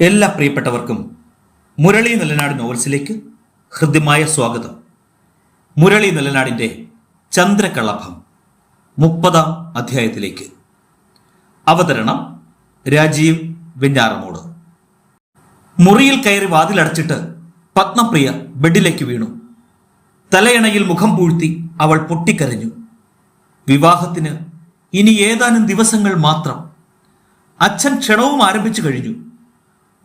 എല്ലാ പ്രിയപ്പെട്ടവർക്കും മുരളി നിലനാട് നോവൽസിലേക്ക് ഹൃദ്യമായ സ്വാഗതം. മുരളി നിലനാടിന്റെ ചന്ദ്രകളഭം മുപ്പതാം അധ്യായത്തിലേക്ക്. അവതരണം രാജീവ് വെഞ്ഞാറമൂട്. മുറിയിൽ കയറി വാതിലടച്ചിട്ട് പത്മപ്രിയ ബെഡിലേക്ക് വീണു. തലയണയിൽ മുഖം പൂഴ്ത്തി അവൾ പൊട്ടിക്കരഞ്ഞു. വിവാഹത്തിന് ഇനി ഏതാനും ദിവസങ്ങൾ മാത്രം. അച്ഛൻ ക്ഷണവും ആരംഭിച്ചു കഴിഞ്ഞു.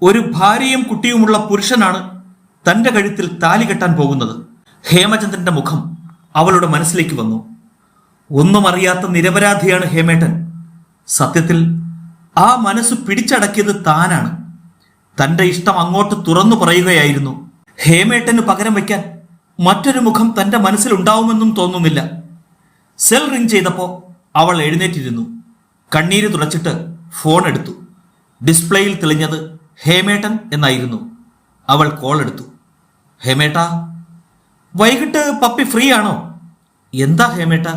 ഒരു ഭാര്യയും കുട്ടിയുമുള്ള പുരുഷനാണ് തന്റെ കഴുത്തിൽ താലി കെട്ടാൻ പോകുന്നത്. ഹേമചന്ദ്രന്റെ മുഖം അവളുടെ മനസ്സിലേക്ക് വന്നു. ഒന്നും അറിയാത്ത നിരപരാധിയാണ് ഹേമേട്ടൻ. സത്യത്തിൽ ആ മനസ്സ് പിടിച്ചടക്കിയത് താനാണ്. തന്റെ ഇഷ്ടം അങ്ങോട്ട് തുറന്നു പറയുകയായിരുന്നു. ഹേമേട്ടന് പകരം വയ്ക്കാൻ മറ്റൊരു മുഖം തന്റെ മനസ്സിലുണ്ടാവുമെന്നും തോന്നുന്നില്ല. സെൽ റിംഗ് ചെയ്തപ്പോ അവൾ എഴുന്നേറ്റിരുന്നു. കണ്ണീര് തുടച്ചിട്ട് ഫോൺ എടുത്തു. ഡിസ്പ്ലേയിൽ തെളിഞ്ഞത് ഹേമേട്ടൻ എന്നായിരുന്നു. അവൾ കോൾ എടുത്തു. ഹേമേട്ട വൈകിട്ട് പപ്പി ഫ്രീ ആണോ? എന്താ ഹേമേട്ട?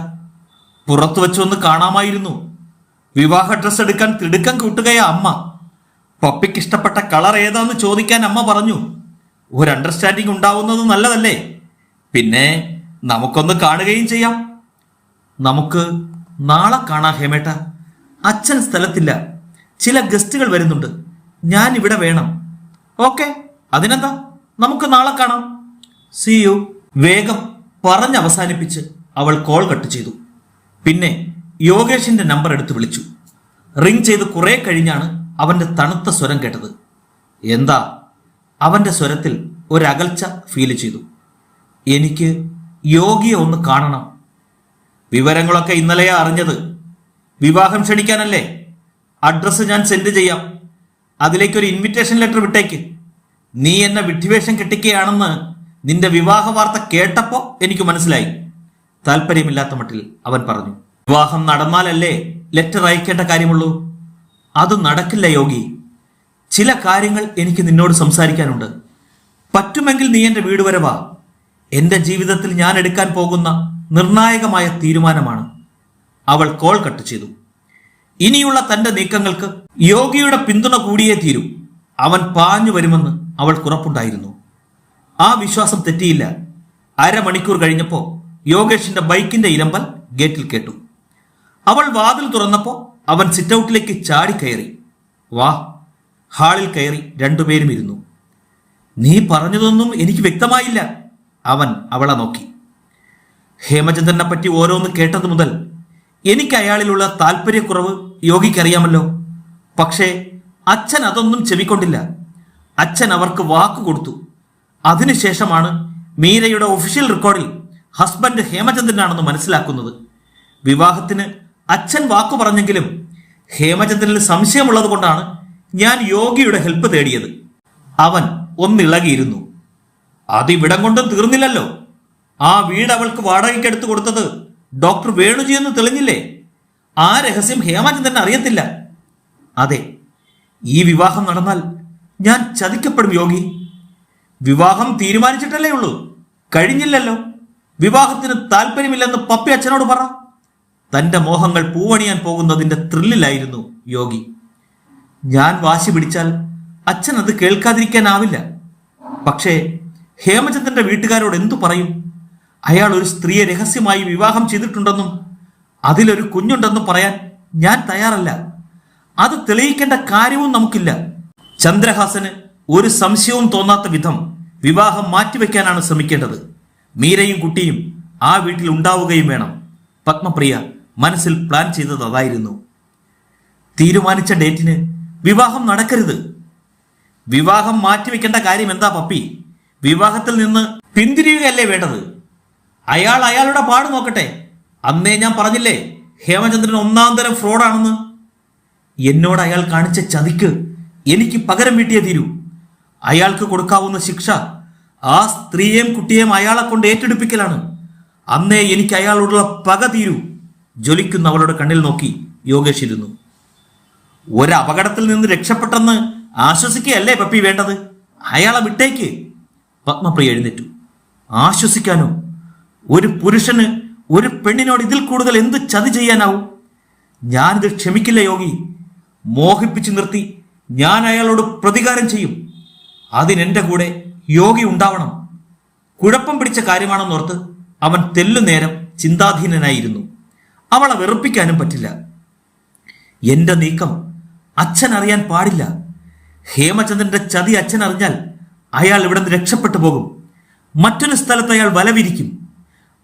പുറത്തു വെച്ചൊന്ന് കാണാമായിരുന്നു. വിവാഹ ഡ്രസ്സ് എടുക്കാൻ തിടുക്കം കൂട്ടുകയാ അമ്മ. പപ്പിക്ക് ഇഷ്ടപ്പെട്ട കളർ ഏതാന്ന് ചോദിക്കാൻ അമ്മ പറഞ്ഞു. ഒരു അണ്ടർസ്റ്റാൻഡിംഗ് ഉണ്ടാവുന്നത് നല്ലതല്ലേ? പിന്നെ നമുക്കൊന്ന് കാണുകയും ചെയ്യാം. നമുക്ക് നാളെ കാണാം ഹേമേട്ട. അച്ഛൻ സ്ഥലത്തില്ല. ചില ഗസ്റ്റുകൾ വരുന്നുണ്ട്. ഞാൻ ഇവിടെ വേണം. ഓക്കെ അതിനെന്താ? നമുക്ക് നാളെ കാണാം. സി യു വേഗം പറഞ്ഞ് അവസാനിപ്പിച്ച് അവൾ കോൾ കട്ട് ചെയ്തു. പിന്നെ യോഗേഷിന്റെ നമ്പർ എടുത്ത് വിളിച്ചു. റിംഗ് ചെയ്ത് കുറെ കഴിഞ്ഞാണ് അവന്റെ തണുത്ത സ്വരം കേട്ടത്. എന്താ? അവന്റെ സ്വരത്തിൽ ഒരകൽച്ച ഫീൽ ചെയ്തു. എനിക്ക് യോഗിയെ ഒന്ന് കാണണം. വിവരങ്ങളൊക്കെ ഇന്നലെയാ അറിഞ്ഞത്. വിവാഹം ക്ഷണിക്കാനല്ലേ? അഡ്രസ്സ് ഞാൻ സെൻഡ് ചെയ്യാം. അതിലേക്ക് ഒരു ഇൻവിറ്റേഷൻ ലെറ്റർ വിട്ടേക്ക്. നീ എന്നെ വിഡ്ഢിവേഷം കെട്ടിക്കുകയാണെന്ന് നിന്റെ വിവാഹ വാർത്ത കേട്ടപ്പോ എനിക്ക് മനസ്സിലായി. താല്പര്യമില്ലാത്ത മട്ടിൽ അവൻ പറഞ്ഞു വിവാഹം നടന്നാലല്ലേ ലെറ്റർ അയക്കേണ്ട കാര്യമുള്ളൂ? അത് നടക്കില്ല യോഗി. ചില കാര്യങ്ങൾ എനിക്ക് നിന്നോട് സംസാരിക്കാനുണ്ട്. പറ്റുമെങ്കിൽ നീ എന്റെ വീട് വരെ വാ. ജീവിതത്തിൽ ഞാൻ എടുക്കാൻ പോകുന്ന നിർണായകമായ തീരുമാനമാണ്. അവൾ കോൾ കട്ട് ചെയ്തു. ഇനിയുള്ള തന്റെ നീക്കങ്ങൾക്ക് യോഗിയുടെ പിന്തുണ കൂടിയേ തീരൂ. അവൻ പാഞ്ഞു വരുമെന്ന് അവൾ കുറപ്പുണ്ടായിരുന്നു ആ വിശ്വാസം തെറ്റിയില്ല. അരമണിക്കൂർ കഴിഞ്ഞപ്പോ യോഗേഷിന്റെ ബൈക്കിന്റെ ഇലമ്പൽ ഗേറ്റിൽ കേട്ടു. അവൾ വാതിൽ തുറന്നപ്പോ അവൻ സിറ്റൗട്ടിലേക്ക് കയറി. വാ. ഹാളിൽ കയറി രണ്ടുപേരും ഇരുന്നു. നീ പറഞ്ഞതൊന്നും എനിക്ക് വ്യക്തമായില്ല. അവൻ അവളെ നോക്കി. ഹേമചന്ദ്രനെ പറ്റി ഓരോന്ന് കേട്ടത് മുതൽ എനിക്ക് അയാളിലുള്ള താല്പര്യക്കുറവ് യോഗിക്കറിയാമല്ലോ. പക്ഷേ അച്ഛൻ അതൊന്നും ചെവിക്കൊണ്ടില്ല. അച്ഛൻ അവർക്ക് വാക്ക് കൊടുത്തു. അതിനുശേഷമാണ് മീരയുടെ ഒഫീഷ്യൽ റെക്കോർഡിൽ ഹസ്ബൻഡ് ഹേമചന്ദ്രനാണെന്ന് മനസ്സിലാക്കുന്നത്. വിവാഹത്തിന് അച്ഛൻ വാക്കു പറഞ്ഞെങ്കിലും ഹേമചന്ദ്രനിൽ സംശയമുള്ളത് കൊണ്ടാണ് ഞാൻ യോഗിയുടെ ഹെൽപ്പ് തേടിയത്. അവൻ ഒന്നിളകിയിരുന്നു. അതിവിടം കൊണ്ടും തീർന്നില്ലല്ലോ. ആ വീട് അവൾക്ക് വാടകയ്ക്ക് എടുത്തു കൊടുത്തത് ഡോക്ടർ വേണുജി എന്ന് തെളിഞ്ഞില്ലേ? ആ രഹസ്യം ഹേമചന്ദ്രൻ അറിയത്തില്ല. അതെ ഈ വിവാഹം നടന്നാൽ ഞാൻ ചതിക്കപ്പെടും യോഗി. വിവാഹം തീരുമാനിച്ചിട്ടല്ലേ ഉള്ളൂ. കഴിഞ്ഞില്ലല്ലോ. വിവാഹത്തിന് താല്പര്യമില്ലെന്ന് പപ്പി അച്ഛനോട് പറ. തന്റെ മോഹങ്ങൾ പൂവണിയാൻ പോകുന്നതിന്റെ ത്രില്ലിലായിരുന്നു യോഗി. ഞാൻ വാശി പിടിച്ചാൽ അച്ഛൻ അത് കേൾക്കാതിരിക്കാനാവില്ല. പക്ഷേ ഹേമചന്ദ്രന്റെ വീട്ടുകാരോട് എന്തു പറയും? അയാൾ ഒരു സ്ത്രീയെ രഹസ്യമായി വിവാഹം ചെയ്തിട്ടുണ്ടെന്നും അതിലൊരു കുഞ്ഞുണ്ടെന്നും പറയാൻ ഞാൻ തയ്യാറല്ല. അത് തെളിയിക്കേണ്ട കാര്യവും നമുക്കില്ല. ചന്ദ്രഹാസന് ഒരു സംശയവും തോന്നാത്ത വിധം വിവാഹം മാറ്റിവെക്കാനാണ് ശ്രമിക്കേണ്ടത്. മീരയും കുട്ടിയും ആ വീട്ടിൽ ഉണ്ടാവുകയും വേണം. പത്മപ്രിയ മനസ്സിൽ പ്ലാൻ ചെയ്തത് അതായിരുന്നു. തീരുമാനിച്ച ഡേറ്റിന് വിവാഹം നടക്കരുത്. വിവാഹം മാറ്റിവെക്കേണ്ട കാര്യം എന്താ പപ്പി? വിവാഹത്തിൽ നിന്ന് പിന്തിരിയുകയല്ലേ വേണ്ടത്? അയാൾ അയാളുടെ പാട് നോക്കട്ടെ. അന്നേ ഞാൻ പറഞ്ഞില്ലേ ഹേമചന്ദ്രൻ ഒന്നാം തരം ഫ്രോഡാണെന്ന്? എന്നോട് അയാൾ കാണിച്ച ചതിക്ക് എനിക്ക് പകരം വീട്ടിയേ തീരൂ. അയാൾക്ക് കൊടുക്കാവുന്ന ശിക്ഷ ആ സ്ത്രീയെയും കുട്ടിയെയും അയാളെ കൊണ്ട് ഏറ്റെടുപ്പിക്കലാണ്. അന്നേ എനിക്ക് അയാളോടുള്ള പക തീരൂ. ജ്വലിക്കുന്ന അവളുടെ കണ്ണിൽ നോക്കി യോഗേഷ് ഇരുന്നു. ഒരപകടത്തിൽ നിന്ന് രക്ഷപ്പെട്ടെന്ന് ആശ്വസിക്കുകയല്ലേ പപ്പി വേണ്ടത്? അയാളെ വിട്ടേക്ക്. പത്മപ്രിയ എഴുന്നേറ്റു. ആശ്വസിക്കാനോ? ഒരു പുരുഷന് ഒരു പെണ്ണിനോട് ഇതിൽ കൂടുതൽ എന്ത് ചതി ചെയ്യാനാവും? ഞാനിത് ക്ഷമിക്കില്ല യോഗി. മോഹിപ്പിച്ചു നിർത്തി ഞാൻ അയാളോട് പ്രതികാരം ചെയ്യും. അതിനെന്റെ കൂടെ യോഗി ഉണ്ടാവണം. കുഴപ്പം പിടിച്ച കാര്യമാണെന്നോർത്ത് അവൻ തെല്ലുനേരം ചിന്താധീനനായിരുന്നു. അവളെ വെറുപ്പിക്കാനും പറ്റില്ല. എന്റെ നീക്കം അച്ഛൻ അറിയാൻ പാടില്ല. ഹേമചന്ദ്രന്റെ ചതി അച്ഛൻ അറിഞ്ഞാൽ അയാൾ ഇവിടെ നിന്ന് രക്ഷപ്പെട്ടു പോകും. മറ്റൊരു സ്ഥലത്ത് അയാൾ വലവിരിക്കും.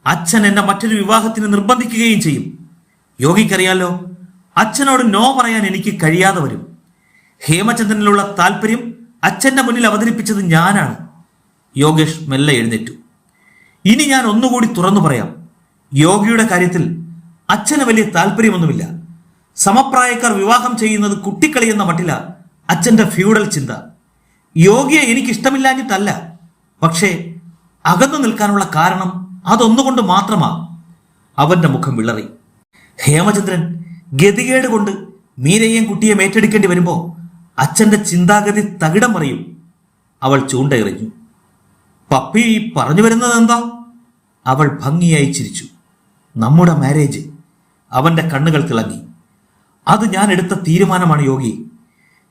അച്ഛൻ എന്നെ മറ്റൊരു വിവാഹത്തിന് നിർബന്ധിക്കുകയും ചെയ്യും. യോഗിക്കറിയാലോ? അച്ഛനോട് നോ പറയാൻ എനിക്ക് കഴിയാതെ വരും. ഹേമചന്ദ്രനിലുള്ള താല്പര്യം അച്ഛന്റെ മുന്നിൽ അവതരിപ്പിച്ചത് ഞാനാണ്. യോഗേഷ് മെല്ലെ എഴുന്നേറ്റു. ഇനി ഞാൻ ഒന്നുകൂടി തുറന്നു പറയാം. യോഗിയുടെ കാര്യത്തിൽ അച്ഛന് വലിയ താല്പര്യമൊന്നുമില്ല. സമപ്രായക്കാർ വിവാഹം ചെയ്യുന്നത് കുട്ടിക്കളിയെന്ന മട്ടില അച്ഛന്റെ ഫ്യൂഡൽ ചിന്ത. യോഗിയെ എനിക്കിഷ്ടമില്ലാഞ്ഞിട്ടല്ല. പക്ഷേ അകന്നു നിൽക്കാനുള്ള കാരണം അതൊന്നുകൊണ്ട് മാത്രമാ. അവന്റെ മുഖം വിളറി. ഹേമചന്ദ്രൻ ഗതികേട് കൊണ്ട് മീരയെയും കുട്ടിയെ ഏറ്റെടുക്കേണ്ടി വരുമ്പോ അച്ഛന്റെ ചിന്താഗതി തകിടം മറിയും. അവൾ ചൂണ്ടയെറിഞ്ഞു. പപ്പി പറഞ്ഞു വരുന്നത് എന്താ അവൾ ഭംഗിയായി ചിരിച്ചു. നമ്മുടെ മാരേജ്. അവന്റെ കണ്ണുകൾ തിളങ്ങി. അത് ഞാൻ എടുത്ത തീരുമാനമാണ് യോഗി.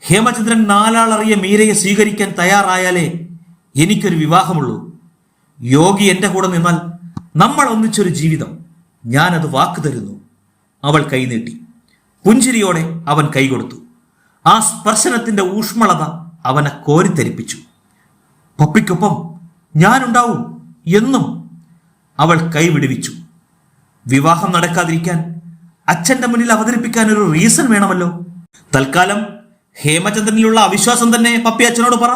ഹേമചന്ദ്രൻ നാലാളറിയ മീരയെ സ്വീകരിക്കാൻ തയ്യാറായാലേ എനിക്കൊരു വിവാഹമുള്ളൂ. യോഗി എന്റെ കൂടെ നിന്നാൽ നമ്മൾ ഒന്നിച്ചൊരു ജീവിതം. ഞാനത് വാക്കു തരുന്നു. അവൾ കൈനീട്ടി പുഞ്ചിരിയോടെ അവൻ കൈകൊടുത്തു. ആ സ്പർശനത്തിന്റെ ഊഷ്മളത അവനെ കോരിത്തരിപ്പിച്ചു. പപ്പിക്കൊപ്പം ഞാനുണ്ടാവും എന്നും അവൾ കൈവിടുവിച്ചു. വിവാഹം നടക്കാതിരിക്കാൻ അച്ഛന്റെ മുന്നിൽ അവതരിപ്പിക്കാൻ ഒരു റീസൺ വേണമല്ലോ. തൽക്കാലം ഹേമചന്ദ്രനിലുള്ള അവിശ്വാസം തന്നെ പപ്പി അച്ഛനോട് പറ.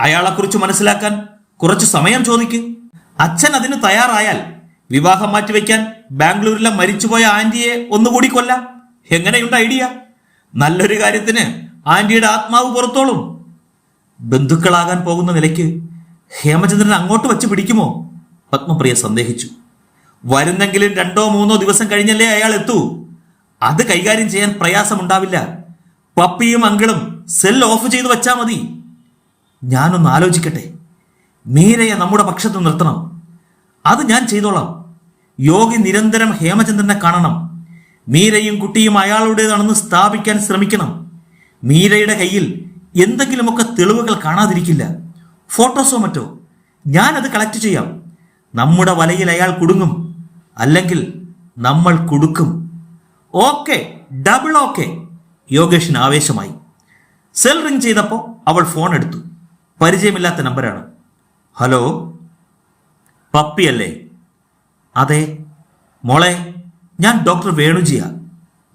അയാളെക്കുറിച്ച് മനസ്സിലാക്കാൻ കുറച്ച് സമയം ചോദിക്ക്. അച്ഛൻ അതിന് തയ്യാറായാൽ വിവാഹം മാറ്റിവെക്കാൻ ബാംഗ്ലൂരിലെ മരിച്ചുപോയ ആന്റിയെ ഒന്നുകൂടി കൊല്ലാം. എങ്ങനെയുണ്ട് ഐഡിയ? നല്ലൊരു കാര്യത്തിന് ആന്റിയുടെ ആത്മാവ് പുറത്തോളും. ബന്ധുക്കളാകാൻ പോകുന്ന നിലയ്ക്ക് ഹേമചന്ദ്രൻ അങ്ങോട്ട് വച്ച് പിടിക്കുമോ? പത്മപ്രിയ സന്ദേഹിച്ചു. വരുന്നെങ്കിലും രണ്ടോ മൂന്നോ ദിവസം കഴിഞ്ഞല്ലേ അയാൾ എത്തൂ. അത് കൈകാര്യം ചെയ്യാൻ പ്രയാസമുണ്ടാവില്ല. പപ്പിയും അങ്കിളും സെൽ ഓഫ് ചെയ്ത് വെച്ചാ മതി. ഞാനൊന്ന് ആലോചിക്കട്ടെ. മീരയെ നമ്മുടെ പക്ഷത്ത് നിർത്തണം. അത് ഞാൻ ചെയ്തോളാം. യോഗി നിരന്തരം ഹേമചന്ദ്രനെ കാണണം. മീരയും കുട്ടിയും അയാളുടേതാണെന്ന് സ്ഥാപിക്കാൻ ശ്രമിക്കണം. മീരയുടെ കയ്യിൽ എന്തെങ്കിലുമൊക്കെ തെളിവുകൾ കാണാതിരിക്കില്ല. ഫോട്ടോസോ മറ്റോ ഞാനത് കളക്ട് ചെയ്യാം. നമ്മുടെ വലയിൽ അയാൾ കുടുങ്ങും. അല്ലെങ്കിൽ നമ്മൾ കുടുക്കും. Okay double okay. യോഗേഷിന് ആവേശമായി. സെൽ റിംഗ് ചെയ്തപ്പോൾ അവൾ ഫോൺ എടുത്തു. പരിചയമില്ലാത്ത നമ്പരാണ്. ഹലോ? പപ്പിയല്ലേ അതെ. മോളെ ഞാൻ ഡോക്ടർ വേണുജിയ.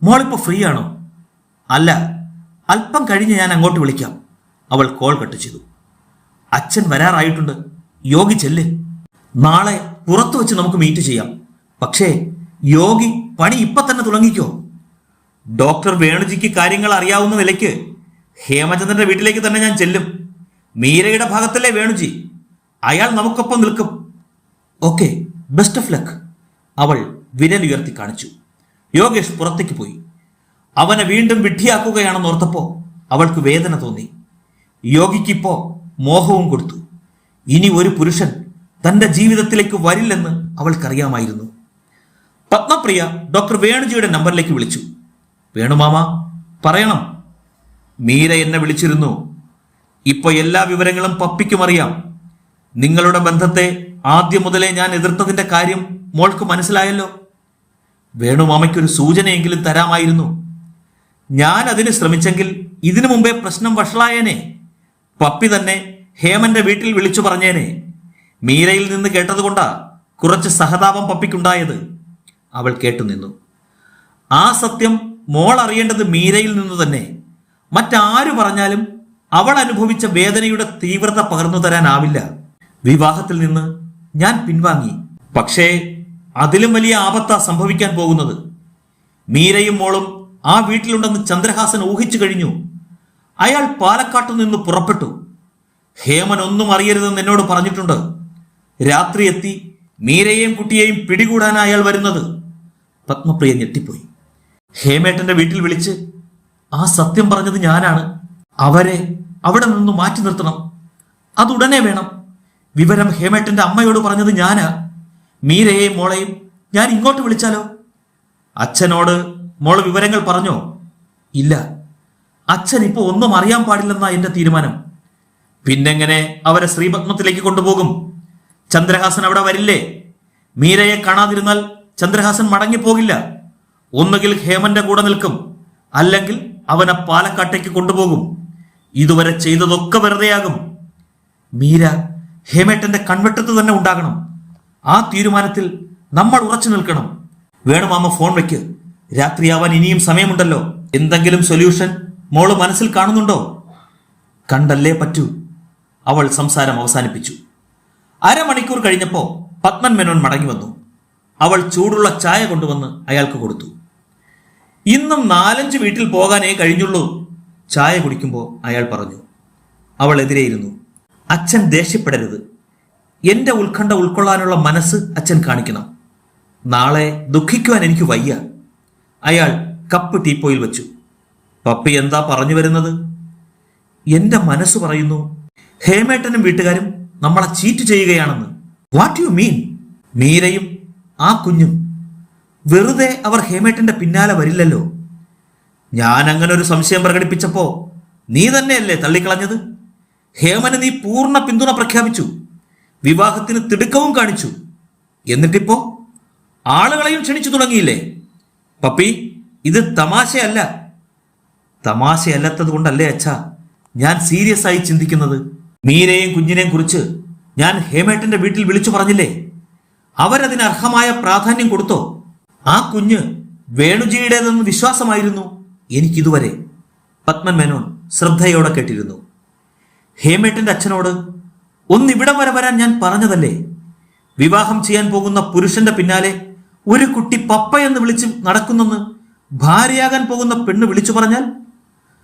മോളിപ്പോൾ ഫ്രീ ആണോ അല്ല. അല്പം കഴിഞ്ഞ് ഞാൻ അങ്ങോട്ട് വിളിക്കാം. അവൾ കോൾ കട്ട് ചെയ്തു. അച്ഛൻ വരാറായിട്ടുണ്ട്. യോഗി ചെല്ല്. നാളെ പുറത്തു വെച്ച് നമുക്ക് മീറ്റ് ചെയ്യാം. പക്ഷേ യോഗി പണി ഇപ്പൊ തന്നെ തുടങ്ങിക്കോ. ഡോക്ടർ വേണുജിക്ക് കാര്യങ്ങൾ അറിയാവുന്ന നിലയ്ക്ക് ഹേമചന്ദ്രന്റെ വീട്ടിലേക്ക് തന്നെ ഞാൻ ചെല്ലും. മീരയുടെ ഭാഗത്തല്ലേ വേണുജി. അയാൾ നമുക്കൊപ്പം നിൽക്കും. ഓക്കെ ബെസ്റ്റ് ഓഫ് ലക്ക് അവൾ വിരലുയർത്തി കാണിച്ചു. യോഗേഷ് പുറത്തേക്ക് പോയി. അവനെ വീണ്ടും വിഡ്ഢിയാക്കുകയാണെന്ന് ഓർത്തപ്പോ അവൾക്ക് വേദന തോന്നി. യോഗിക്കിപ്പോ മോഹവും കൊടുത്തു. ഇനി ഒരു പുരുഷൻ തന്റെ ജീവിതത്തിലേക്ക് വരില്ലെന്ന് അവൾക്കറിയാമായിരുന്നു. പത്മപ്രിയ ഡോക്ടർ വേണുജിയുടെ നമ്പറിലേക്ക് വിളിച്ചു. വേണുമാമ പറയണം. മീര എന്നെ വിളിച്ചിരുന്നു. ഇപ്പൊ എല്ലാ വിവരങ്ങളും പപ്പിക്കും അറിയാം. നിങ്ങളുടെ ബന്ധത്തെ ആദ്യം മുതലേ ഞാൻ എതിർത്തതിന്റെ കാര്യം മോൾക്ക് മനസ്സിലായല്ലോ. വേണുമാമയ്ക്കൊരു സൂചനയെങ്കിലും തരാമായിരുന്നു. ഞാൻ അതിന് ശ്രമിച്ചെങ്കിൽ ഇതിനു മുമ്പേ പ്രശ്നം വഷളായേനെ. പപ്പി തന്നെ ഹേമന്റെ വീട്ടിൽ വിളിച്ചു പറഞ്ഞേനെ. മീരയിൽ നിന്ന് കേട്ടതുകൊണ്ടാ കുറച്ച് സഹതാപം പപ്പിക്കുണ്ടായത്. അവൾ കേട്ടുനിന്നു. ആ സത്യം മോൾ അറിയേണ്ടത് മീരയിൽ നിന്ന് തന്നെ. മറ്റാരു പറഞ്ഞാലും അവൾ അനുഭവിച്ച വേദനയുടെ തീവ്രത പകർന്നു തരാനാവില്ല. വിവാഹത്തിൽ നിന്ന് ഞാൻ പിൻവാങ്ങി. പക്ഷേ അതിലും വലിയ ആപത്താ സംഭവിക്കാൻ പോകുന്നത്. മീരയും മോളും ആ വീട്ടിലുണ്ടെന്ന് ചന്ദ്രഹാസൻ ഊഹിച്ചു കഴിഞ്ഞു. അയാൾ പാലക്കാട്ടു നിന്ന് പുറപ്പെട്ടു. ഹേമൻ ഒന്നും അറിയരുതെന്ന് എന്നോട് പറഞ്ഞിട്ടുണ്ട്. രാത്രി എത്തി മീരയെയും കുട്ടിയെയും പിടികൂടാൻ അയാൾ വരുന്നത്. പത്മപ്രിയ ഞെട്ടിപ്പോയി. ഹേമേട്ടന്റെ വീട്ടിൽ വിളിച്ച് ആ സത്യം പറഞ്ഞത് ഞാനാണ്. അവരെ അവിടെ നിന്ന് മാറ്റി നിർത്തണം. അതുടനെ വേണം. വിവരം ഹേമേട്ടന്റെ അമ്മയോട് പറഞ്ഞത് ഞാനാ. മീരയെയും മോളെയും ഞാൻ ഇങ്ങോട്ട് വിളിച്ചാലോ? അച്ഛനോട് മോൾ വിവരങ്ങൾ പറഞ്ഞോ? ഇല്ല. അച്ഛൻ ഇപ്പൊ ഒന്നും അറിയാൻ പാടില്ലെന്നാ എന്റെ തീരുമാനം. പിന്നെങ്ങനെ അവരെ ശ്രീപത്മത്തിലേക്ക് കൊണ്ടുപോകും? ചന്ദ്രഹാസൻ അവിടെ വരില്ലേ? മീരയെ കാണാതിരുന്നാൽ ചന്ദ്രഹാസൻ മടങ്ങിപ്പോകില്ല. ഒന്നുകിൽ ഹേമന്റെ കൂടെ നിൽക്കും അല്ലെങ്കിൽ അവനെ പാലക്കാട്ടേക്ക് കൊണ്ടുപോകും. ഇതുവരെ ചെയ്തതൊക്കെ വെറുതെയാകും. മീര ഹേമേട്ടന്റെ കൺവെട്ടത്ത് തന്നെ ഉണ്ടാകണം. ആ തീരുമാനത്തിൽ നമ്മൾ ഉറച്ചു നിൽക്കണം. വേണുമാമ ഫോൺ വെക്ക്. രാത്രിയാവാൻ ഇനിയും സമയമുണ്ടല്ലോ. എന്തെങ്കിലും സൊല്യൂഷൻ മോൾ മനസ്സിൽ കാണുന്നുണ്ടോ? കണ്ടല്ലേ പറ്റൂ. അവൾ സംസാരം അവസാനിപ്പിച്ചു. അരമണിക്കൂർ കഴിഞ്ഞപ്പോ പത്മൻ മേനോൻ മടങ്ങി വന്നു. അവൾ ചൂടുള്ള ചായ കൊണ്ടുവന്ന് അയാൾക്ക് കൊടുത്തു. ഇന്നും നാലഞ്ച് വീട്ടിൽ പോകാനേ കഴിഞ്ഞുള്ളൂ. ചായ കുടിക്കുമ്പോൾ അയാൾ പറഞ്ഞു. അവൾ എതിരെയിരുന്നു. അച്ഛൻ ദേഷ്യപ്പെടരുത്. എന്റെ ഉത്കണ്ഠ ഉൾക്കൊള്ളാനുള്ള മനസ്സ് അച്ഛൻ കാണിക്കണം. നാളെ ദുഃഖിക്കുവാൻ എനിക്ക് വയ്യ. അയാൾ കപ്പ് ടീപ്പോയിൽ വെച്ചു. പപ്പി എന്താ പറഞ്ഞു വരുന്നത്? എന്റെ മനസ്സ് പറയുന്നു ഹേമേട്ടനും വീട്ടുകാരും നമ്മളെ ചീറ്റ് ചെയ്യുകയാണെന്ന്. വാട്ട് യു മീൻ മീരയും ആ കുഞ്ഞും. വെറുതെ അവർ ഹേമേട്ടന്റെ പിന്നാലെ വരില്ലല്ലോ. ഞാൻ അങ്ങനെ ഒരു സംശയം പ്രകടിപ്പിച്ചപ്പോ നീ തന്നെയല്ലേ തള്ളിക്കളഞ്ഞത്? ഹേമന് നീ പൂർണ പിന്തുണ പ്രഖ്യാപിച്ചു. വിവാഹത്തിന് തിടുക്കവും കാണിച്ചു. എന്നിട്ടിപ്പോ ആളുകളെയും ക്ഷണിച്ചു തുടങ്ങിയില്ലേ? പപ്പി ഇത് തമാശയല്ല. തമാശയല്ലാത്തത് കൊണ്ടല്ലേ അച്ഛ ഞാൻ സീരിയസ് ആയി ചിന്തിക്കുന്നത്. മീരയെയും കുഞ്ഞിനെയും കുറിച്ച് ഞാൻ ഹേമേട്ടന്റെ വീട്ടിൽ വിളിച്ചു പറഞ്ഞില്ലേ? അവരതിന് അർഹമായ പ്രാധാന്യം കൊടുത്തോ? ആ കുഞ്ഞ് വേണുജിയുടേതെന്ന് വിശ്വാസമായിരുന്നു എനിക്കിതുവരെ. പത്മൻ മേനോൻ ശ്രദ്ധയോടെ കേട്ടിരുന്നു. ഹേമേട്ടന്റെ അച്ഛനോട് ഒന്നിവിടം വരെ വരാൻ ഞാൻ പറഞ്ഞതല്ലേ? വിവാഹം ചെയ്യാൻ പോകുന്ന പുരുഷന്റെ പിന്നാലെ ഒരു കുട്ടി പപ്പ എന്ന് വിളിച്ച് നടക്കുന്നെന്ന് ഭാര്യയാകാൻ പോകുന്ന പെണ്ണ് വിളിച്ചു പറഞ്ഞാൽ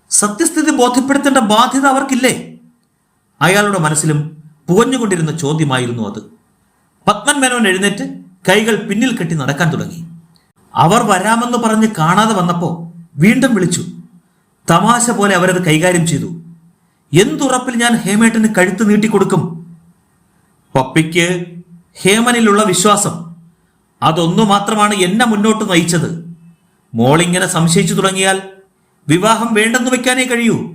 സത്യസ്ഥിതി ബോധ്യപ്പെടുത്തേണ്ട ബാധ്യത അവർക്കില്ലേ? അയാളുടെ മനസ്സിലും പുകഞ്ഞുകൊണ്ടിരുന്ന ചോദ്യമായിരുന്നു അത്. പത്മൻ മേനോൻ എഴുന്നേറ്റ് കൈകൾ പിന്നിൽ കെട്ടി നടക്കാൻ തുടങ്ങി. അവർ വരാമെന്ന് പറഞ്ഞ് കാണാതെ വന്നപ്പോ വീണ്ടും വിളിച്ചു. തമാശ പോലെ അവരത് കൈകാര്യം ചെയ്തു. എന്തുറപ്പിൽ ഞാൻ ഹേമേട്ടന് കഴുത്ത് നീട്ടിക്കൊടുക്കും? പപ്പിക്ക് ഹേമനിലുള്ള വിശ്വാസം. അതൊന്നു മാത്രമാണ് എന്നെ മുന്നോട്ട് നയിച്ചത്. മോളിങ്ങനെ സംശയിച്ചു തുടങ്ങിയാൽ വിവാഹം വേണ്ടെന്ന് വെക്കാനേ കഴിയൂ.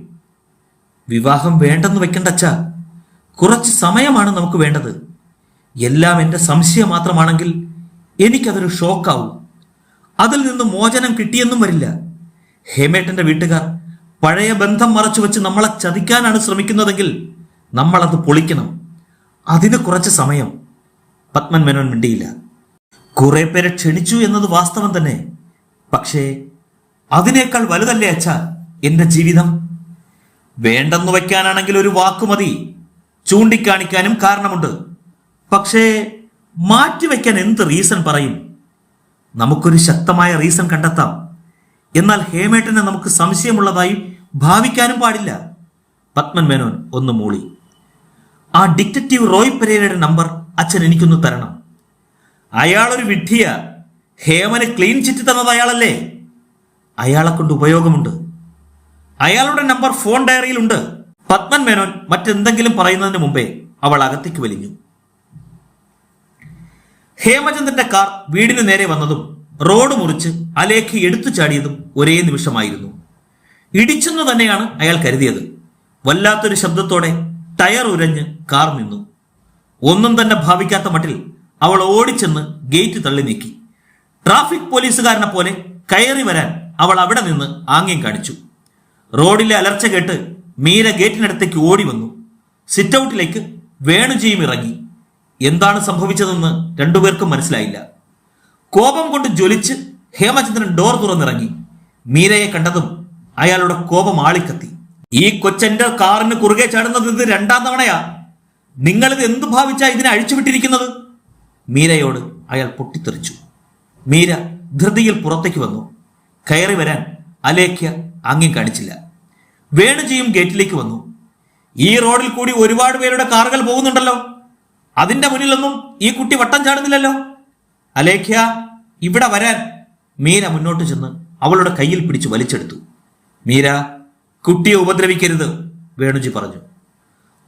വിവാഹം വേണ്ടെന്ന് വെക്കണ്ട അച്ഛ. കുറച്ച് സമയമാണ് നമുക്ക് വേണ്ടത്. എല്ലാം എന്റെ സംശയം മാത്രമാണെങ്കിൽ എനിക്കതൊരു ഷോക്കാവും. അതിൽ നിന്ന് മോചനം കിട്ടിയെന്നും വരില്ല. ഹേമേട്ടന്റെ വീട്ടുകാർ പഴയ ബന്ധം മറച്ചു വെച്ച് നമ്മളെ ചതിക്കാനാണ് ശ്രമിക്കുന്നതെങ്കിൽ നമ്മളത് പൊളിക്കണം. അതിന് കുറച്ച് സമയം. പത്മൻ മേനോൻ മിണ്ടിയില്ല. കുറെ പേരെ ക്ഷണിച്ചു എന്നത് വാസ്തവം തന്നെ. പക്ഷേ അതിനേക്കാൾ വലുതല്ലേ അച്ഛ എന്റെ ജീവിതം? വേണ്ടെന്ന് വയ്ക്കാനാണെങ്കിൽ ഒരു വാക്കുമതി ചൂണ്ടിക്കാണിക്കാനും കാരണമുണ്ട്. പക്ഷേ മാറ്റിവെക്കാൻ എന്ത് റീസൺ പറയും? നമുക്കൊരു ശക്തമായ റീസൺ കണ്ടെത്താം. എന്നാൽ ഹേമേട്ടനെ നമുക്ക് സംശയമുള്ളതായി ഭാവിക്കാനും പാടില്ല. പത്മൻ മേനോൻ ഒന്ന് മൂളി. ആ ഡിറ്റക്റ്റീവ് റോയ് പെരേരയുടെ നമ്പർ അച്ഛൻ എനിക്കൊന്ന് തരണം. അയാളൊരു വിഡ്ഢിയ. ഹേമന് ക്ലീൻ ചിറ്റ് തന്നത് അയാളല്ലേ? അയാളെ കൊണ്ട് ഉപയോഗമുണ്ട്. അയാളുടെ നമ്പർ ഫോൺ ഡയറിയിലുണ്ട്. പത്മൻ മേനോൻ മറ്റെന്തെങ്കിലും പറയുന്നതിന് മുമ്പേ അവൾ അകത്തേക്ക് വലിഞ്ഞു. ഹേമചന്ദ്രന്റെ കാർ വീടിന് നേരെ വന്നതും റോഡ് മുറിച്ച് അലേഖ എടുത്തു ചാടിയതും ഒരേ നിമിഷമായിരുന്നു. ഇടിച്ചെന്ന് തന്നെയാണ് അയാൾ കരുതിയത്. വല്ലാത്തൊരു ശബ്ദത്തോടെ ടയർ ഉരഞ്ഞ് കാർ നിന്നു. ഒന്നും തന്നെ ഭാവിക്കാത്ത മട്ടിൽ അവൾ ഓടിച്ചെന്ന് ഗേറ്റ് തള്ളി നീക്കി. ട്രാഫിക് പോലീസുകാരനെ പോലെ കയറി വരാൻ അവൾ അവിടെ നിന്ന് ആംഗ്യം കാണിച്ചു. റോഡിലെ അലർച്ച കേട്ട് മീര ഗേറ്റിനടുത്തേക്ക് ഓടി വന്നു. സിറ്റൗട്ടിലേക്ക് വേണുജിയും ഇറങ്ങി. എന്താണ് സംഭവിച്ചതെന്ന് രണ്ടുപേർക്കും മനസ്സിലായില്ല. കോപം കൊണ്ട് ജ്വലിച്ച് ഹേമചന്ദ്രൻ ഡോർ തുറന്നിറങ്ങി. മീരയെ കണ്ടതും അയാളുടെ കോപം ആളിക്കത്തി. ഈ കൊച്ചന്റെ കാറിന് കുറുകെ ചാടുന്നത് ഇത് രണ്ടാം തവണയാ. നിങ്ങളിത് എന്ത് ഭാവിച്ചാ ഇതിനെ അഴിച്ചുവിട്ടിരിക്കുന്നത്? മീരയോട് അയാൾ പൊട്ടിത്തെറിച്ചു. മീര ധൃതിയിൽ പുറത്തേക്ക് വന്നു. കയറി വരാൻ അലേഖ്യ അങ്ങും കാണിച്ചില്ല. വേണുജിയും ഗേറ്റിലേക്ക് വന്നു. ഈ റോഡിൽ കൂടി ഒരുപാട് പേരുടെ കാറുകൾ പോകുന്നുണ്ടല്ലോ. അതിന്റെ മുന്നിലൊന്നും ഈ കുട്ടി വട്ടം ചാടുന്നില്ലല്ലോ. അലേഖ്യ ഇവിടെ വരാൻ. മീര മുന്നോട്ട് ചെന്ന് അവളുടെ കയ്യിൽ പിടിച്ച് വലിച്ചെടുത്തു. മീര കുട്ടിയെ ഉപദ്രവിക്കരുത് വേണുജി പറഞ്ഞു.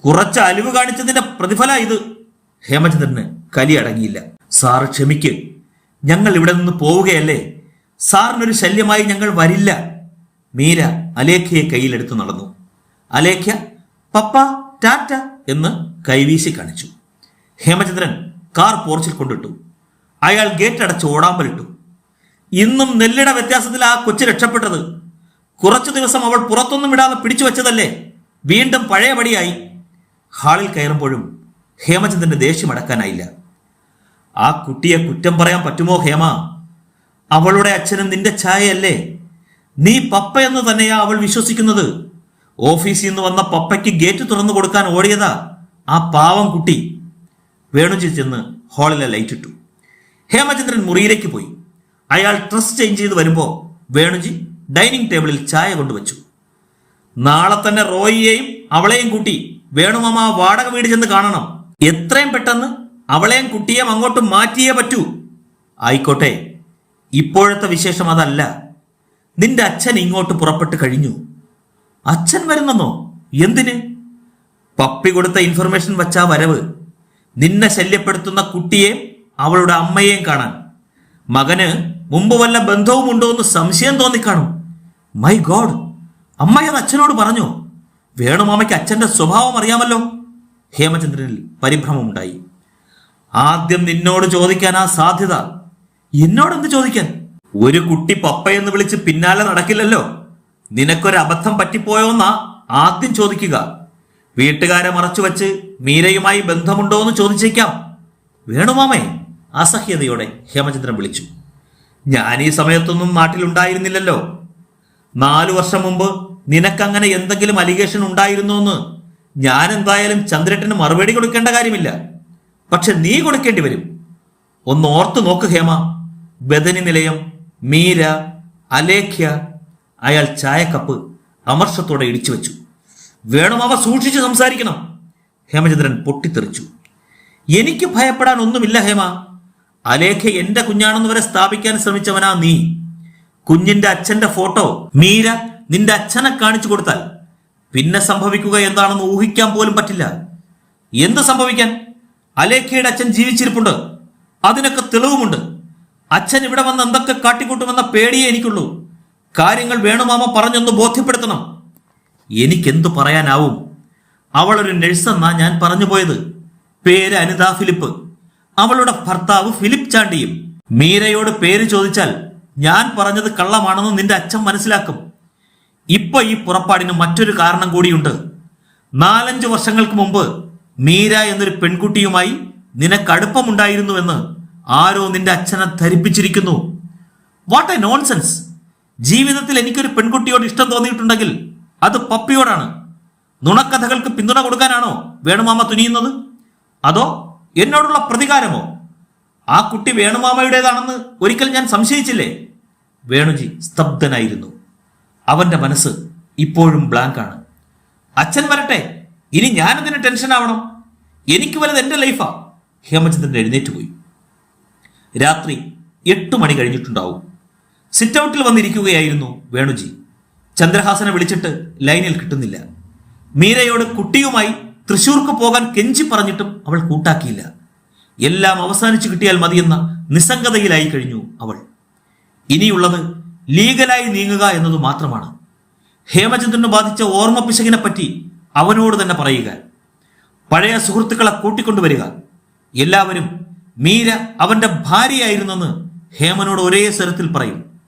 കുറച്ച് അലിവ് കാണിച്ചതിന്റെ പ്രതിഫല ഇത്. ഹേമചന്ദ്രന് കലി അടങ്ങിയില്ല. സാർ ക്ഷമിക്ക്. ഞങ്ങൾ ഇവിടെ നിന്ന് പോവുകയല്ലേ? സാറിനൊരു ശല്യമായി ഞങ്ങൾ വരില്ല. മീര അലേഖയെ കയ്യിലെടുത്ത് നടന്നു. അലേഖ്യ പപ്പ ടാറ്റ എന്ന് കൈവീശി കാണിച്ചു. ഹേമചന്ദ്രൻ കാർ പോർച്ചിൽ കൊണ്ടിട്ടു. അയാൾ ഗേറ്റ് അടച്ച് ഓടാമ്പലിട്ടു. ഇന്നും നെല്ലിട വ്യത്യാസത്തിൽ ആ കൊച്ചു രക്ഷപ്പെട്ടത്. കുറച്ചു ദിവസം അവൾ പുറത്തൊന്നും ഇടാതെ പിടിച്ചു വെച്ചതല്ലേ? വീണ്ടും പഴയപടിയായി. ഹാളിൽ കയറുമ്പോഴും ഹേമചന്ദ്രന്റെ ദേഷ്യം അടക്കാനായില്ല. ആ കുട്ടിയെ കുറ്റം പറയാൻ പറ്റുമോ ഹേമ? അവളുടെ അച്ഛനും നിന്റെ ഛായയല്ലേ? നീ പപ്പ എന്ന് തന്നെയാ അവൾ വിശ്വസിക്കുന്നത്. ഓഫീസിൽ നിന്ന് വന്ന പപ്പയ്ക്ക് ഗേറ്റ് തുറന്നു കൊടുക്കാൻ ഓടിയതാ ആ പാവം കുട്ടി. വേണുജി ചെന്ന് ഹാളിലെ ലൈറ്റ് ഇട്ടു. ഹേമചന്ദ്രൻ മുറിയിലേക്ക് പോയി. അയാൾ ഡ്രസ് ചേഞ്ച് ചെയ്ത് വരുമ്പോ വേണുജി ഡൈനിങ് ടേബിളിൽ ചായ കൊണ്ടുവച്ചു. നാളെ തന്നെ റോയിയെയും അവളെയും കൂട്ടി വേണുമാമ വാടക വീട് ചെന്ന് കാണണം. എത്രയും പെട്ടെന്ന് അവളെയും കുട്ടിയേയും അങ്ങോട്ട് മാറ്റിയേ പറ്റൂ. ആയിക്കോട്ടെ ഇപ്പോഴത്തെ വിശേഷം അതല്ല. നിന്റെ അച്ഛൻ ഇങ്ങോട്ട് പുറപ്പെട്ട് കഴിഞ്ഞു. അച്ഛൻ വരുന്നെന്നോ? എന്തിന്? പപ്പി കൊടുത്ത ഇൻഫർമേഷൻ വച്ചാ വരവ്. നിന്നെ ശല്യപ്പെടുത്തുന്ന കുട്ടിയെയും അവളുടെ അമ്മയെയും കാണാൻ. മകന് മുമ്പ് വല്ല ബന്ധവുമുണ്ടോ എന്ന് സംശയം തോന്നിക്കാണും. മൈ ഗോഡ് അമ്മയത് അച്ഛനോട് പറഞ്ഞു വേണുമാമയ്ക്ക് അച്ഛന്റെ സ്വഭാവം അറിയാമല്ലോ. ഹേമചന്ദ്രനിൽ പരിഭ്രമമുണ്ടായി. ആദ്യം നിന്നോട് ചോദിക്കാൻ ആ സാധ്യത. എന്നോടെന്ത് ചോദിക്കാൻ? ഒരു കുട്ടി പപ്പയെന്ന് വിളിച്ച് പിന്നാലെ നടക്കില്ലല്ലോ. നിനക്കൊരു അബദ്ധം പറ്റിപ്പോയോന്നാ ആദ്യം ചോദിക്കുക. വീട്ടുകാരെ മറച്ചു വച്ച് മീരയുമായി ബന്ധമുണ്ടോ എന്ന് ചോദിച്ചേക്കാം വേണുമാമേ അസഹ്യതയോടെ ഹേമചന്ദ്രൻ വിളിച്ചു. ഞാൻ ഈ സമയത്തൊന്നും നാട്ടിലുണ്ടായിരുന്നില്ലല്ലോ. നാലു വർഷം മുമ്പ് നിനക്കങ്ങനെ എന്തെങ്കിലും അലിഗേഷൻ ഉണ്ടായിരുന്നോ എന്ന്? ഞാൻ എന്തായാലും ചന്ദ്രേട്ടന് മറുപടി കൊടുക്കേണ്ട കാര്യമില്ല. പക്ഷെ നീ കൊടുക്കേണ്ടി വരും. ഒന്ന് ഓർത്തു നോക്ക് ഹേമ. ബദനി നിലയം മീര അലേഖ്യ അയാൾ ചായക്കപ്പ് അമർഷത്തോടെ ഇടിച്ചു വെച്ചു. വേണം അവ സൂക്ഷിച്ച് സംസാരിക്കണം. ഹേമചന്ദ്രൻ പൊട്ടിത്തെറിച്ചു. എനിക്ക് ഭയപ്പെടാൻ ഒന്നുമില്ല ഹേമ. അലേഖ എന്റെ കുഞ്ഞാണെന്ന് വരെ സ്ഥാപിക്കാൻ ശ്രമിച്ചവനാ നീ. കുഞ്ഞിന്റെ അച്ഛന്റെ ഫോട്ടോ. മീര നിന്റെ അച്ഛനെ കാണിച്ചു കൊടുത്താൽ പിന്നെ സംഭവിക്കുക എന്താണെന്ന് ഊഹിക്കാൻ പോലും പറ്റില്ല. എന്ത് സംഭവിക്കാൻ? അലേഖയുടെ അച്ഛൻ ജീവിച്ചിരിപ്പുണ്ട്. അതിനൊക്കെ തെളിവുമുണ്ട്. അച്ഛൻ ഇവിടെ വന്ന് എന്തൊക്കെ കാട്ടിക്കൂട്ടുമെന്ന പേടിയേ എനിക്കുള്ളൂ. കാര്യങ്ങൾ വേണുമാമ പറഞ്ഞൊന്ന് ബോധ്യപ്പെടുത്തണം. എനിക്കെന്തു പറയാനാവും? അവളൊരു നഴ്സെന്നാ ഞാൻ പറഞ്ഞു പോയത്. പേര് അനിത ഫിലിപ്പ്. അവളുടെ ഭർത്താവ് ഫിലിപ്പ് ചാണ്ടിയും. മീരയോട് പേര് ചോദിച്ചാൽ ഞാൻ പറഞ്ഞത് കള്ളമാണെന്ന് നിന്റെ അച്ഛൻ മനസ്സിലാക്കും. ഇപ്പൊ ഈ പുറപ്പാടിന് മറ്റൊരു കാരണം കൂടിയുണ്ട്. നാലഞ്ച് വർഷങ്ങൾക്ക് മുമ്പ് മീര എന്നൊരു പെൺകുട്ടിയുമായി നിനക്ക് അടുപ്പമുണ്ടായിരുന്നുവെന്ന് ആരോ നിന്റെ അച്ഛനെ ധരിപ്പിച്ചിരിക്കുന്നു. വാട്ട് എ നോൺസെൻസ് ജീവിതത്തിൽ എനിക്കൊരു പെൺകുട്ടിയോട് ഇഷ്ടം തോന്നിയിട്ടുണ്ടെങ്കിൽ അത് പപ്പിയോടാണ്. നുണക്കഥകൾക്ക് പിന്തുണ കൊടുക്കാനാണോ വേണുമാമ തുനിയുന്നത്? അതോ എന്നോടുള്ള പ്രതികാരമോ? ആ കുട്ടി വേണുമാമയുടേതാണെന്ന് ഒരിക്കൽ ഞാൻ സംശയിച്ചില്ലേ? വേണുജി സ്തബ്ധനായിരുന്നു. അവന്റെ മനസ്സ് ഇപ്പോഴും ബ്ലാങ്ക് ആണ്. അച്ഛൻ വരട്ടെ ഇനി ഞാനതിന് ടെൻഷൻ ആവണം? എനിക്ക് വലുത് എന്റെ ലൈഫാ ഹേമചന്ദ്രൻ എഴുന്നേറ്റ് പോയി. രാത്രി എട്ട് മണി കഴിഞ്ഞിട്ടുണ്ടാവും. സിറ്റ് ഔട്ടിൽ വന്നിരിക്കുകയായിരുന്നു വേണുജി. ചന്ദ്രഹാസനെ വിളിച്ചിട്ട് ലൈനിൽ കിട്ടുന്നില്ല. മീരയോട് കുട്ടിയുമായി തൃശൂർക്ക് പോകാൻ കെഞ്ചി പറഞ്ഞിട്ടും അവൾ കൂട്ടാക്കിയില്ല. എല്ലാം അവസാനിച്ചു കിട്ടിയാൽ മതിയെന്ന നിസ്സംഗതയിലായി കഴിഞ്ഞു അവൾ. ഇനിയുള്ളത് ലീഗലായി നീങ്ങുക എന്നത് മാത്രമാണ്. ഹേമചന്ദ്രന് ബാധിച്ച ഓർമ്മ പിശകിനെ പറ്റി അവനോട് തന്നെ പറയുക. പഴയ സുഹൃത്തുക്കളെ കൂട്ടിക്കൊണ്ടുവരിക. എല്ലാവരും മീര അവന്റെ ഭാര്യയായിരുന്നെന്ന് ഹേമനോട് ഒരേ സ്വരത്തിൽ പറയും.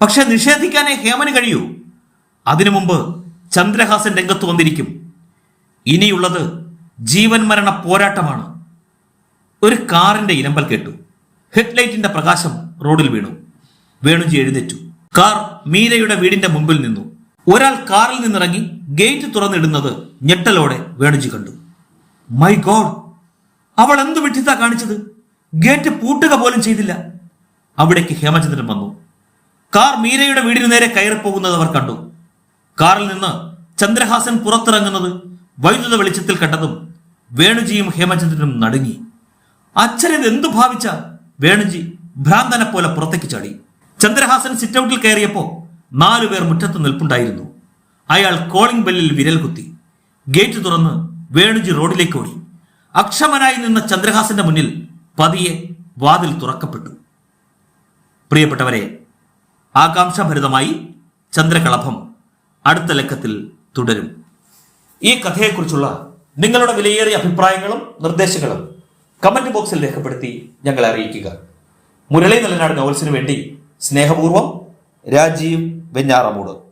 പക്ഷെ നിഷേധിക്കാനേ ഹേമന് കഴിയൂ. അതിനു മുമ്പ് ചന്ദ്രഹാസൻ രംഗത്ത് വന്നിരിക്കും. ഇനിയുള്ളത് ജീവൻ മരണ പോരാട്ടമാണ്. ഒരു കാറിന്റെ ഇരമ്പൽ കേട്ടു. ഹെഡ്ലൈറ്റിന്റെ പ്രകാശം റോഡിൽ വീണു. വേണുജി എഴുന്നേറ്റു. കാർ മീരയുടെ വീടിന്റെ മുമ്പിൽ നിന്നു. ഒരാൾ കാറിൽ നിന്നിറങ്ങി ഗേറ്റ് തുറന്നിടുന്നത് ഞെട്ടലോടെ വേണുജി കണ്ടു. മൈ ഗോഡ് അവൾ എന്ത് വിട്ടിത്താ കാണിച്ചത്? ഗേറ്റ് പൂട്ടുക പോലും ചെയ്തില്ല. അവിടേക്ക് ഹേമചന്ദ്രൻ വന്നു. കാർ മീരയുടെ വീടിനു നേരെ കയറിപ്പോകുന്നത് അവർ കണ്ടു. കാറിൽ നിന്ന് ചന്ദ്രഹാസൻ പുറത്തിറങ്ങുന്നത് വൈദ്യുത വെളിച്ചത്തിൽ കണ്ടതും വേണുജിയും ഹേമചന്ദ്രനും നടുങ്ങി. ഇത് എന്തു ഭാവിച്ച? വേണുജി ഭ്രാന്തനെ പോലെ പുറത്തേക്ക് ചാടി. ചന്ദ്രഹാസൻ സിറ്റൌട്ടിൽ കയറിയപ്പോൾ നാലു പേർ മുറ്റത്ത് നിൽപ്പുണ്ടായിരുന്നു. അയാൾ കോളിംഗ് ബെല്ലിൽ വിരൽ കുത്തി. ഗേറ്റ് തുറന്ന് വേണുജി റോഡിലേക്ക് ഓടി. അക്ഷമനായി നിന്ന ചന്ദ്രഹാസന്റെ മുന്നിൽ പതിയെ വാതിൽ തുറക്കപ്പെട്ടു. പ്രിയപ്പെട്ടവരെ ആകാംക്ഷാഭരിതമായി ചന്ദ്രകളഭം അടുത്ത ലക്കത്തിൽ തുടരും. ഈ കഥയെക്കുറിച്ചുള്ള നിങ്ങളുടെ വിലയേറിയ അഭിപ്രായങ്ങളും നിർദ്ദേശങ്ങളും കമന്റ് ബോക്സിൽ രേഖപ്പെടുത്തി ഞങ്ങളെ അറിയിക്കുക. മുരളി നല്ലനാട് നോവൽസിന് വേണ്ടി സ്നേഹപൂർവം രാജീവ് വെഞ്ഞാറമൂട്.